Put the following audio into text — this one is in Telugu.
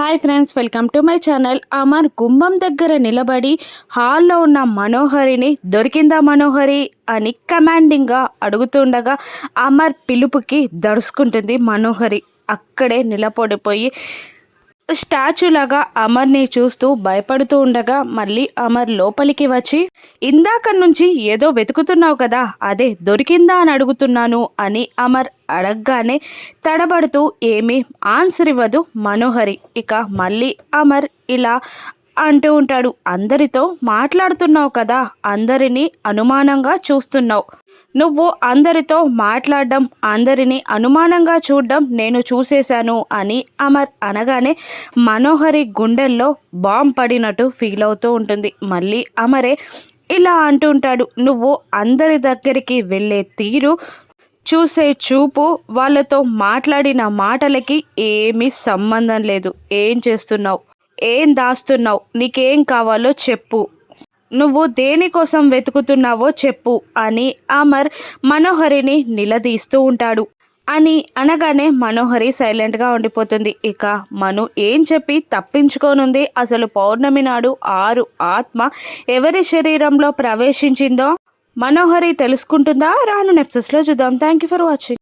Hi friends welcome to my channel. Amar గుమ్మం దగ్గర నిలబడి హాల్లో ఉన్న మనోహరిని దొరికిందా మనోహరి? అని కమాండింగ్గా అడుగుతుండగా అమర్ పిలుపుకి దడుచుకుంటుంది మనోహరి. అక్కడే నిలబడిపోయి స్టాచ్యూ లాగా అమర్ని చూస్తూ భయపడుతూ ఉండగా మళ్ళీ అమర్ లోపలికి వచ్చి ఇందాక నుంచి ఏదో వెతుకుతున్నావు కదా అదే దొరికిందా అని అడుగుతున్నాను అని అమర్ అడగగానే తడబడుతూ ఏమీ ఆన్సర్ ఇవ్వదు మనోహరి. ఇక మళ్ళీ అమర్ ఇలా అంటూ ఉంటాడు. అందరితో మాట్లాడుతున్నావు కదా అందరినీ అనుమానంగా చూస్తున్నావు. నువ్వు అందరితో మాట్లాడడం అందరినీ అనుమానంగా చూడడం నేను చూసేశాను అని అమర్ అనగానే మనోహరి గుండెల్లో బాంబ్ పడినట్టు ఫీల్ అవుతూ ఉంటుంది. మళ్ళీ అమరే ఇలా అంటూ ఉంటాడు నువ్వు అందరి దగ్గరికి వెళ్ళే తీరు చూసే చూపు వాళ్ళతో మాట్లాడిన మాటలకి ఏమీ సంబంధం లేదు. ఏం చేస్తున్నావు? ఏం దాస్తున్నావు? నీకేం కావాలో చెప్పు. నువ్వు దేనికోసం వెతుకుతున్నావో చెప్పు అని అమర్ మనోహరిని నిలదీస్తూ ఉంటాడు. అని అనగానే మనోహరి సైలెంట్గా ఉండిపోతుంది. ఇక మను ఏం చెప్పి తప్పించుకోనుంది. అసలు పౌర్ణమి నాడు ఆరు ఆత్మ ఎవరి శరీరంలో ప్రవేశించిందో మనోహరి తెలుసుకుంటుందా? రాను నెప్సెస్లో చూద్దాం. Thank you for watching.